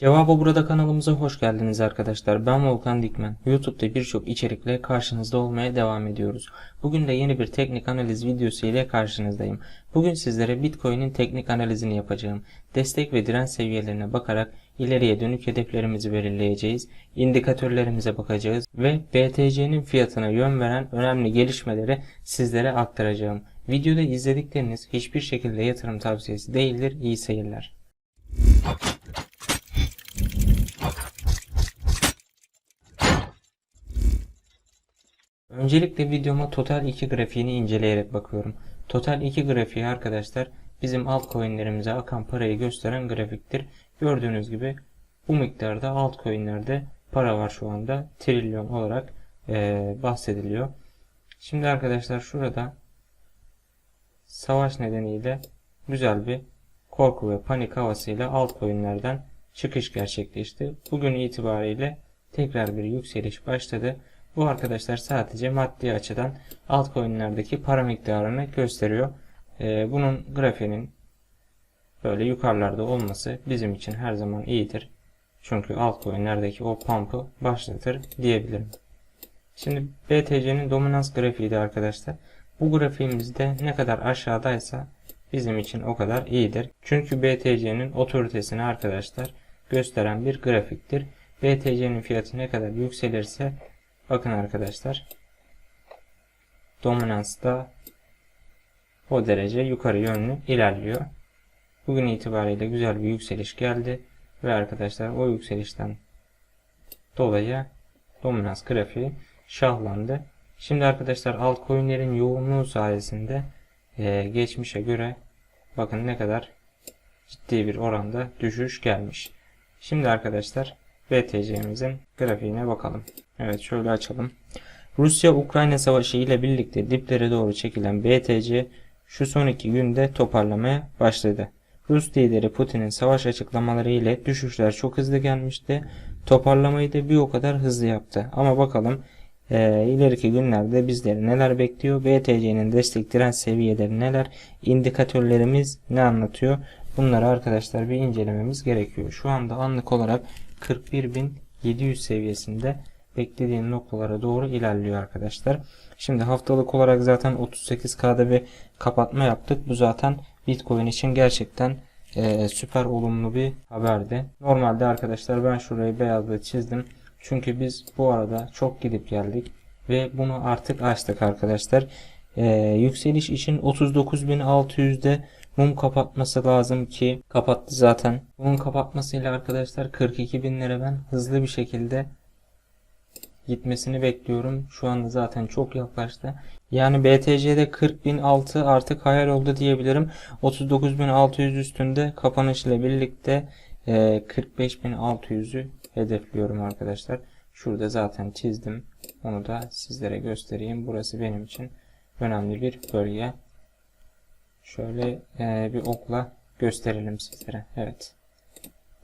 Cevabı burada kanalımıza hoş geldiniz arkadaşlar. Ben Volkan Dikmen. YouTube'da birçok içerikle karşınızda olmaya devam ediyoruz. Bugün de yeni bir teknik analiz videosu ile karşınızdayım. Bugün sizlere Bitcoin'in teknik analizini yapacağım. Destek ve direnç seviyelerine bakarak ileriye dönük hedeflerimizi belirleyeceğiz. indikatörlerimize bakacağız ve BTC'nin fiyatına yön veren önemli gelişmeleri sizlere aktaracağım. Videoda izledikleriniz hiçbir şekilde yatırım tavsiyesi değildir. İyi seyirler. Öncelikle videoma Total 2 grafiğini inceleyerek bakıyorum. Total 2 grafiği arkadaşlar bizim altcoin'lerimize akan parayı gösteren grafiktir. Gördüğünüz gibi bu miktarda altcoin'lerde para var şu anda. Trilyon olarak eee, bahsediliyor. Şimdi arkadaşlar şurada savaş nedeniyle güzel bir korku ve panik havasıyla altcoin'lerden çıkış gerçekleşti. Bugün itibariyle tekrar bir yükseliş başladı. Bu arkadaşlar sadece maddi açıdan altcoin'lerdeki para miktarını gösteriyor. Ee, bunun grafiğinin böyle yukarılarda olması bizim için her zaman iyidir. Çünkü altcoin'lerdeki o pump'ı başlatır diyebilirim. Şimdi BTC'nin dominans grafiği de arkadaşlar. Bu grafiğimizde ne kadar aşağıdaysa bizim için o kadar iyidir. Çünkü BTC'nin otoritesini arkadaşlar gösteren bir grafiktir. BTC'nin fiyatı ne kadar yükselirse bakın arkadaşlar dominans da o derece yukarı yönlü ilerliyor. Bugün itibariyle güzel bir yükseliş geldi ve arkadaşlar o yükselişten dolayı dominans grafiği şahlandı. Şimdi arkadaşlar altcoin'lerin yoğunluğu sayesinde e, geçmişe göre bakın ne kadar ciddi bir oranda düşüş gelmiş. Şimdi arkadaşlar BTC'mizin grafiğine bakalım. Evet şöyle açalım. Rusya-Ukrayna savaşı ile birlikte diplere doğru çekilen BTC şu son iki günde toparlamaya başladı. Rus lideri Putin'in savaş açıklamaları ile düşüşler çok hızlı gelmişti. Toparlamayı da bir o kadar hızlı yaptı. Ama bakalım e, ileriki günlerde bizleri neler bekliyor? BTC'nin destek direnç seviyeleri neler? İndikatörlerimiz ne anlatıyor? Bunları arkadaşlar bir incelememiz gerekiyor. Şu anda anlık olarak 41.700 seviyesinde beklediğim noktalara doğru ilerliyor arkadaşlar. Şimdi haftalık olarak zaten 38K'da bir kapatma yaptık. Bu zaten Bitcoin için gerçekten e, süper olumlu bir haberdi. Normalde arkadaşlar ben şurayı beyazla çizdim. Çünkü biz bu arada çok gidip geldik ve bunu artık açtık arkadaşlar. E, yükseliş için 39.600'de mum kapatması lazım ki kapattı zaten. Bunun kapatmasıyla arkadaşlar 42.000'lere ben hızlı bir şekilde gitmesini bekliyorum. Şu anda zaten çok yaklaştı. Yani BTC'de 40.006 artık hayal oldu diyebilirim. 39.600 üstünde kapanış ile birlikte e, 45.600'ü hedefliyorum arkadaşlar. Şurada zaten çizdim. Onu da sizlere göstereyim. Burası benim için önemli bir bölge. Şöyle e, bir okla gösterelim sizlere. Evet.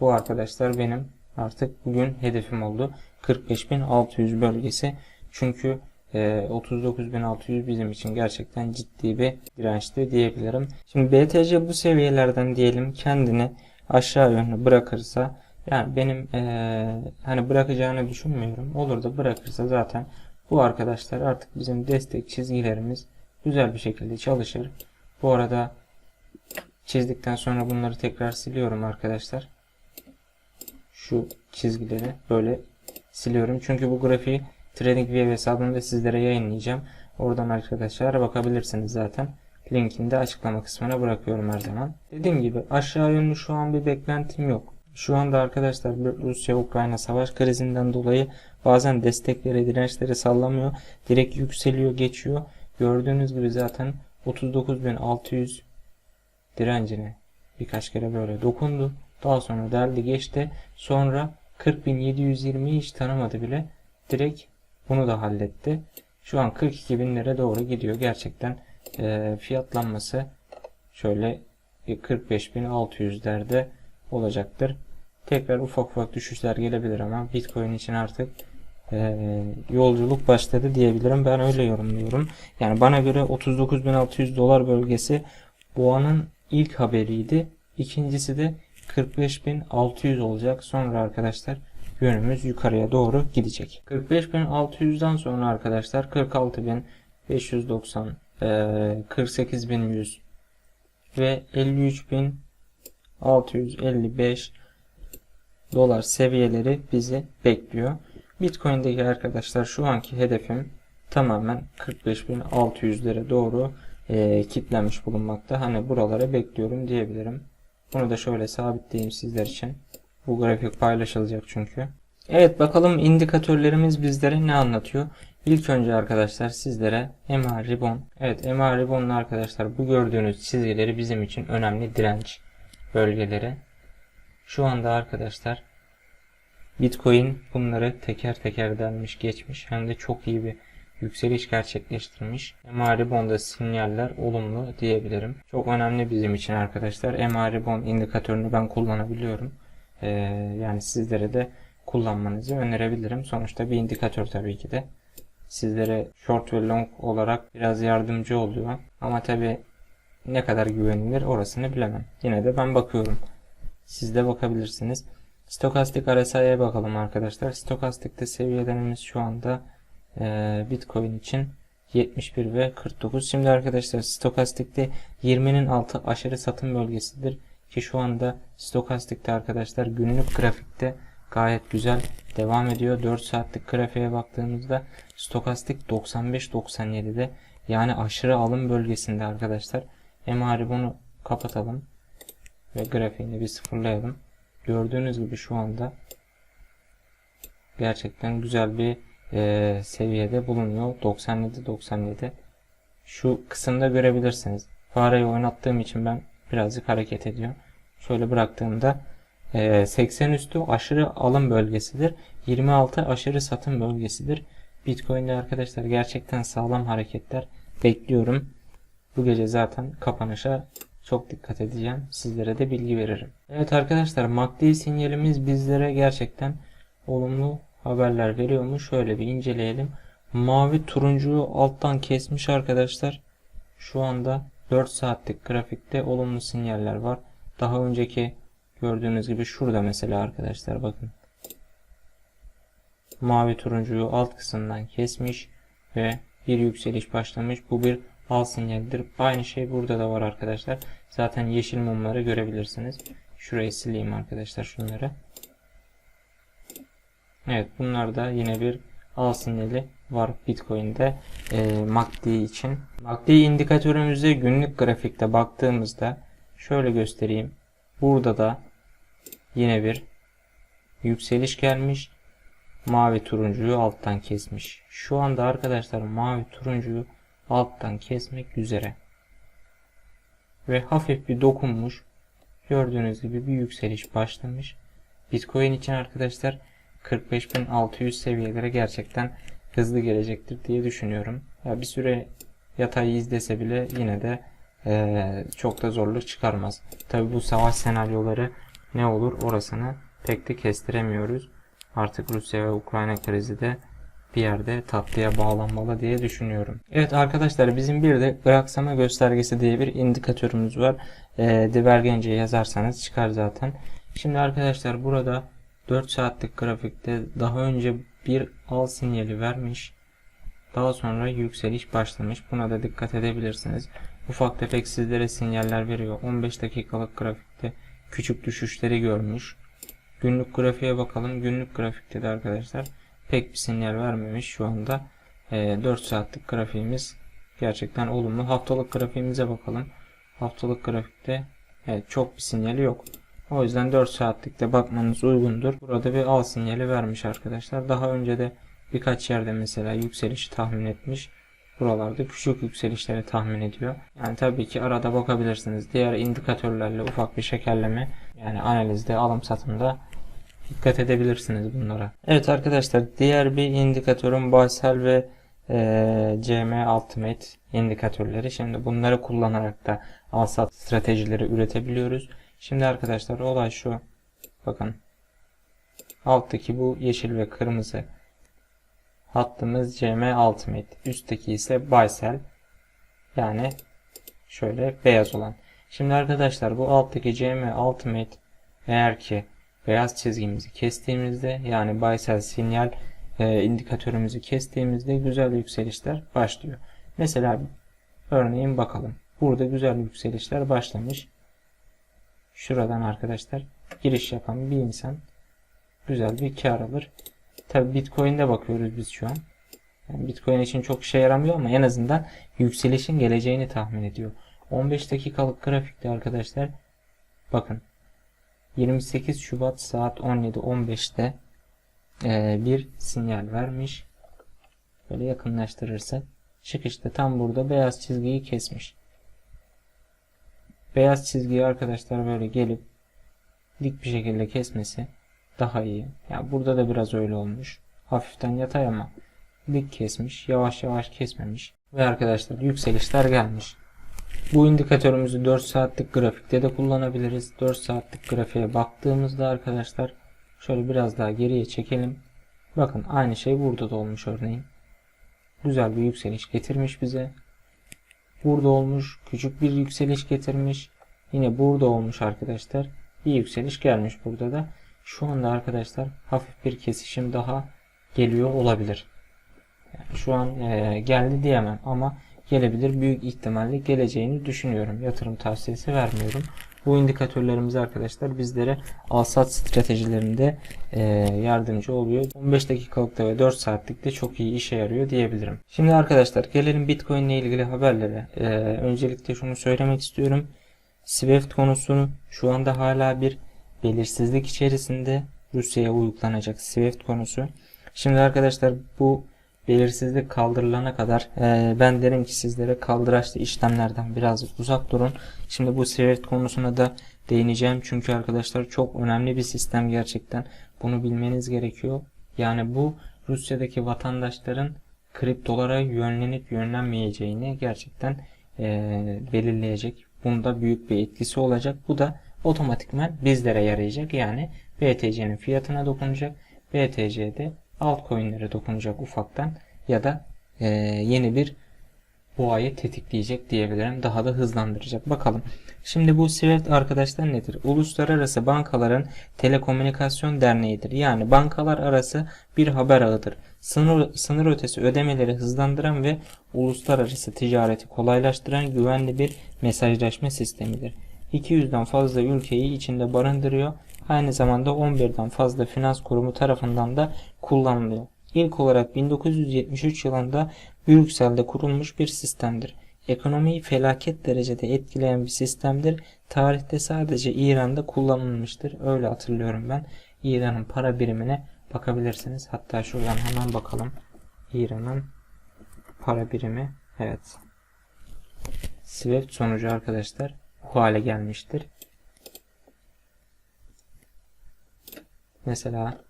Bu arkadaşlar benim artık bugün hedefim oldu. 45.600 bölgesi. Çünkü e, 39.600 bizim için gerçekten ciddi bir dirençti diyebilirim. Şimdi BTC bu seviyelerden diyelim kendini aşağı yönlü bırakırsa yani benim e, hani bırakacağını düşünmüyorum. Olur da bırakırsa zaten bu arkadaşlar artık bizim destek çizgilerimiz güzel bir şekilde çalışır. Bu arada çizdikten sonra bunları tekrar siliyorum arkadaşlar. Şu çizgileri böyle siliyorum. Çünkü bu grafiği TradingView hesabında sizlere yayınlayacağım. Oradan arkadaşlar bakabilirsiniz zaten. Linkini de açıklama kısmına bırakıyorum her zaman. Dediğim gibi aşağı yönlü şu an bir beklentim yok. Şu anda arkadaşlar Rusya-Ukrayna savaş krizinden dolayı bazen destekleri, dirençleri sallamıyor. Direkt yükseliyor, geçiyor. Gördüğünüz gibi zaten 39.600 direncine birkaç kere böyle dokundu. Daha sonra deldi geçti. Sonra 40.720'yi hiç tanımadı bile. Direkt bunu da halletti. Şu an 42.000'lere doğru gidiyor. Gerçekten e, fiyatlanması şöyle 45.600'lerde olacaktır. Tekrar ufak ufak düşüşler gelebilir ama Bitcoin için artık e, yolculuk başladı diyebilirim. Ben öyle yorumluyorum. Yani bana göre 39.600 dolar bölgesi boğanın ilk haberiydi. İkincisi de 45.600 olacak. Sonra arkadaşlar yönümüz yukarıya doğru gidecek. 45.600'dan sonra arkadaşlar 46.590 eee, 48.100 ve 53.655 dolar seviyeleri bizi bekliyor. Bitcoin'deki arkadaşlar şu anki hedefim tamamen 45.600'lere doğru eee kitlenmiş bulunmakta. Hani buralara bekliyorum diyebilirim. Bunu da şöyle sabitleyeyim sizler için. Bu grafik paylaşılacak çünkü. Evet bakalım indikatörlerimiz bizlere ne anlatıyor? İlk önce arkadaşlar sizlere MA Ribbon. Evet MA Ribbon'la arkadaşlar bu gördüğünüz çizgileri bizim için önemli direnç bölgeleri. Şu anda arkadaşlar Bitcoin bunları teker teker delmiş geçmiş. Hem de çok iyi bir yükseliş gerçekleştirmiş. MA Ribbon'da sinyaller olumlu diyebilirim. Çok önemli bizim için arkadaşlar. MA Ribbon indikatörünü ben kullanabiliyorum. Ee, yani sizlere de kullanmanızı önerebilirim. Sonuçta bir indikatör tabii ki de. Sizlere short ve long olarak biraz yardımcı oluyor. Ama tabii ne kadar güvenilir orasını bilemem. Yine de ben bakıyorum. Siz de bakabilirsiniz. Stokastik RSI'ye bakalım arkadaşlar. Stokastikte seviyelerimiz şu anda e, Bitcoin için 71 ve 49. Şimdi arkadaşlar stokastikte 20'nin altı aşırı satım bölgesidir. Ki şu anda stokastikte arkadaşlar günlük grafikte gayet güzel devam ediyor. 4 saatlik grafiğe baktığımızda stokastik 95-97'de yani aşırı alım bölgesinde arkadaşlar. MA bunu kapatalım ve grafiğini bir sıfırlayalım. Gördüğünüz gibi şu anda gerçekten güzel bir e, seviyede bulunuyor. 97-97 şu kısımda görebilirsiniz. Fareyi oynattığım için ben birazcık hareket ediyor. Şöyle bıraktığımda e, 80 üstü aşırı alım bölgesidir. 26 aşırı satım bölgesidir. Bitcoin'de arkadaşlar gerçekten sağlam hareketler bekliyorum. Bu gece zaten kapanışa çok dikkat edeceğim. Sizlere de bilgi veririm. Evet arkadaşlar MACD sinyalimiz bizlere gerçekten olumlu haberler veriyor mu? Şöyle bir inceleyelim. Mavi turuncuyu alttan kesmiş arkadaşlar. Şu anda 4 saatlik grafikte olumlu sinyaller var. Daha önceki gördüğünüz gibi şurada mesela arkadaşlar bakın. Mavi turuncuyu alt kısımdan kesmiş ve bir yükseliş başlamış. Bu bir al sinyalidir. Aynı şey burada da var arkadaşlar. Zaten yeşil mumları görebilirsiniz. Şurayı sileyim arkadaşlar şunları. Evet bunlar da yine bir al sinyali var Bitcoin'de e, MACD için. MACD indikatörümüze günlük grafikte baktığımızda şöyle göstereyim. Burada da yine bir yükseliş gelmiş. Mavi turuncuyu alttan kesmiş. Şu anda arkadaşlar mavi turuncuyu alttan kesmek üzere. Ve hafif bir dokunmuş. Gördüğünüz gibi bir yükseliş başlamış. Bitcoin için arkadaşlar 45.600 seviyelere gerçekten hızlı gelecektir diye düşünüyorum. Ya bir süre yatayı izlese bile yine de e, çok da zorluk çıkarmaz. Tabi bu savaş senaryoları ne olur orasını pek de kestiremiyoruz. Artık Rusya ve Ukrayna krizi de bir yerde tatlıya bağlanmalı diye düşünüyorum. Evet arkadaşlar bizim bir de bıraksama göstergesi diye bir indikatörümüz var. E, Divergence yazarsanız çıkar zaten. Şimdi arkadaşlar burada 4 saatlik grafikte daha önce bir al sinyali vermiş. Daha sonra yükseliş başlamış. Buna da dikkat edebilirsiniz. Ufak tefek sizlere sinyaller veriyor. 15 dakikalık grafikte küçük düşüşleri görmüş. Günlük grafiğe bakalım. Günlük grafikte de arkadaşlar pek bir sinyal vermemiş şu anda. E, 4 saatlik grafiğimiz gerçekten olumlu. Haftalık grafiğimize bakalım. Haftalık grafikte evet, çok bir sinyali yok. O yüzden 4 saatlikte bakmanız uygundur. Burada bir al sinyali vermiş arkadaşlar. Daha önce de birkaç yerde mesela yükselişi tahmin etmiş. Buralarda küçük yükselişleri tahmin ediyor. Yani tabii ki arada bakabilirsiniz. Diğer indikatörlerle ufak bir şekerleme yani analizde alım satımda dikkat edebilirsiniz bunlara. Evet arkadaşlar diğer bir indikatörüm Baysel ve e, CM Ultimate indikatörleri. Şimdi bunları kullanarak da al sat stratejileri üretebiliyoruz. Şimdi arkadaşlar olay şu. Bakın. Alttaki bu yeşil ve kırmızı hattımız CM Ultimate. Üstteki ise Buy Yani şöyle beyaz olan. Şimdi arkadaşlar bu alttaki CM Ultimate Eğer ki beyaz çizgimizi kestiğimizde yani buy sell sinyal e, indikatörümüzü kestiğimizde güzel yükselişler başlıyor. Mesela örneğin bakalım. Burada güzel yükselişler başlamış. Şuradan arkadaşlar giriş yapan bir insan güzel bir kar alır. Tabi Bitcoin'de bakıyoruz biz şu an. Yani Bitcoin için çok işe yaramıyor ama en azından yükselişin geleceğini tahmin ediyor. 15 dakikalık grafikte arkadaşlar bakın 28 Şubat saat 17.15'te e, bir sinyal vermiş. Böyle yakınlaştırırsak çıkışta tam burada beyaz çizgiyi kesmiş. Beyaz çizgiyi arkadaşlar böyle gelip dik bir şekilde kesmesi daha iyi. Ya burada da biraz öyle olmuş. Hafiften yatay ama dik kesmiş, yavaş yavaş kesmemiş ve arkadaşlar yükselişler gelmiş. Bu indikatörümüzü 4 saatlik grafikte de kullanabiliriz. 4 saatlik grafiğe baktığımızda arkadaşlar şöyle biraz daha geriye çekelim. Bakın aynı şey burada da olmuş örneğin. Güzel bir yükseliş getirmiş bize. Burada olmuş, küçük bir yükseliş getirmiş. Yine burada olmuş arkadaşlar. Bir yükseliş gelmiş burada da. Şu anda arkadaşlar hafif bir kesişim daha geliyor olabilir. Yani şu an e, geldi diyemem ama gelebilir. Büyük ihtimalle geleceğini düşünüyorum. Yatırım tavsiyesi vermiyorum. Bu indikatörlerimiz arkadaşlar bizlere alsat stratejilerinde e, yardımcı oluyor. 15 dakikalıkta ve 4 saatlikte çok iyi işe yarıyor diyebilirim. Şimdi arkadaşlar gelelim Bitcoin ile ilgili haberlere. E, öncelikle şunu söylemek istiyorum. Swift konusunu şu anda hala bir belirsizlik içerisinde Rusya'ya uygulanacak Swift konusu. Şimdi arkadaşlar bu belirsizlik kaldırılana kadar e, ben derim ki sizlere kaldıraçlı işlemlerden birazcık uzak durun. Şimdi bu Swift konusuna da değineceğim çünkü arkadaşlar çok önemli bir sistem gerçekten. Bunu bilmeniz gerekiyor. Yani bu Rusya'daki vatandaşların kriptolara yönlenip yönlenmeyeceğini gerçekten e, belirleyecek. Bunda büyük bir etkisi olacak. Bu da otomatikman bizlere yarayacak. Yani BTC'nin fiyatına dokunacak. BTC'de altcoin'lere dokunacak ufaktan ya da e, yeni bir boğayı tetikleyecek diyebilirim. Daha da hızlandıracak. Bakalım. Şimdi bu SWIFT arkadaşlar nedir? Uluslararası Bankaların Telekomünikasyon Derneği'dir. Yani bankalar arası bir haber ağıdır. Sınır, sınır ötesi ödemeleri hızlandıran ve uluslararası ticareti kolaylaştıran güvenli bir mesajlaşma sistemidir. 200'den fazla ülkeyi içinde barındırıyor. Aynı zamanda 11'den fazla finans kurumu tarafından da kullanılıyor. İlk olarak 1973 yılında Brüksel'de kurulmuş bir sistemdir. Ekonomiyi felaket derecede etkileyen bir sistemdir. Tarihte sadece İran'da kullanılmıştır. Öyle hatırlıyorum ben. İran'ın para birimine bakabilirsiniz. Hatta şuradan hemen bakalım. İran'ın para birimi. Evet. Swift sonucu arkadaşlar bu hale gelmiştir. Mesela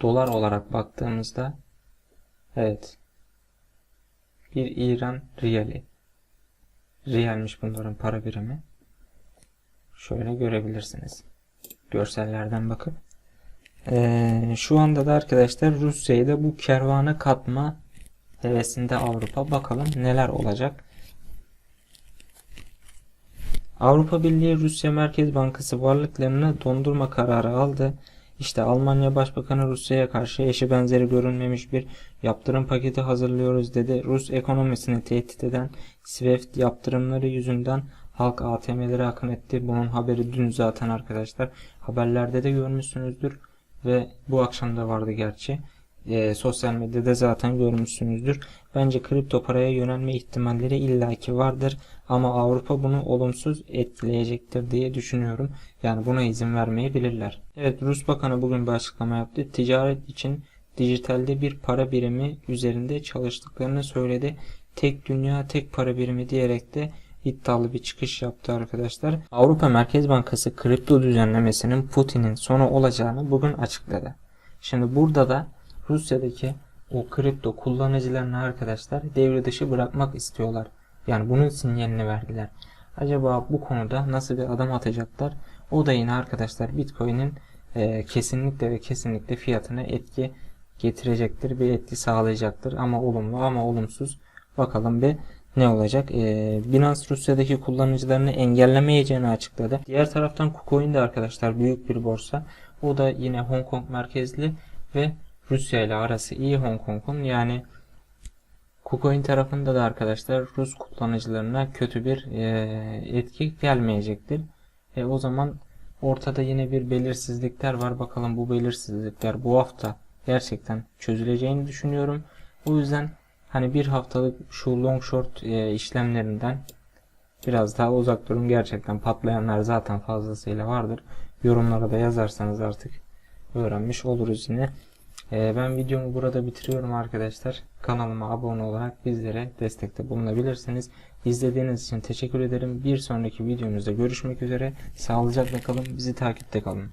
dolar olarak baktığımızda evet bir İran riyali. Riyalmiş bunların para birimi. Şöyle görebilirsiniz. Görsellerden bakıp. Ee, şu anda da arkadaşlar Rusya'yı da bu kervana katma hevesinde Avrupa. Bakalım neler olacak Avrupa Birliği Rusya Merkez Bankası varlıklarını dondurma kararı aldı. İşte Almanya Başbakanı Rusya'ya karşı eşi benzeri görünmemiş bir yaptırım paketi hazırlıyoruz dedi. Rus ekonomisini tehdit eden SWIFT yaptırımları yüzünden halk ATM'lere akın etti. Bunun haberi dün zaten arkadaşlar. Haberlerde de görmüşsünüzdür ve bu akşam da vardı gerçi. E, sosyal medyada zaten görmüşsünüzdür. Bence kripto paraya yönelme ihtimalleri illaki vardır ama Avrupa bunu olumsuz etkileyecektir diye düşünüyorum. Yani buna izin vermeyebilirler. Evet Rus Bakanı bugün bir açıklama yaptı. Ticaret için dijitalde bir para birimi üzerinde çalıştıklarını söyledi. Tek dünya tek para birimi diyerek de iddialı bir çıkış yaptı arkadaşlar. Avrupa Merkez Bankası kripto düzenlemesinin Putin'in sonu olacağını bugün açıkladı. Şimdi burada da Rusya'daki o kripto kullanıcılarını arkadaşlar devre dışı bırakmak istiyorlar. Yani bunun sinyalini verdiler. Acaba bu konuda nasıl bir adım atacaklar? O da yine arkadaşlar Bitcoin'in e, kesinlikle ve kesinlikle fiyatına etki getirecektir. Bir etki sağlayacaktır. Ama olumlu ama olumsuz. Bakalım bir ne olacak? Ee, Binance Rusya'daki kullanıcılarını engellemeyeceğini açıkladı. Diğer taraftan KuCoin de arkadaşlar büyük bir borsa. O da yine Hong Kong merkezli ve Rusya ile arası iyi Hong Kong'un yani KuCoin tarafında da arkadaşlar Rus kullanıcılarına kötü bir e, etki gelmeyecektir. E, o zaman ortada yine bir belirsizlikler var. Bakalım bu belirsizlikler bu hafta gerçekten çözüleceğini düşünüyorum. O yüzden hani bir haftalık şu long short e, işlemlerinden biraz daha uzak durun. Gerçekten patlayanlar zaten fazlasıyla vardır. Yorumlara da yazarsanız artık öğrenmiş oluruz yine. Ee, ben videomu burada bitiriyorum arkadaşlar. Kanalıma abone olarak bizlere destekte bulunabilirsiniz. İzlediğiniz için teşekkür ederim. Bir sonraki videomuzda görüşmek üzere. Sağlıcakla kalın. Bizi takipte kalın.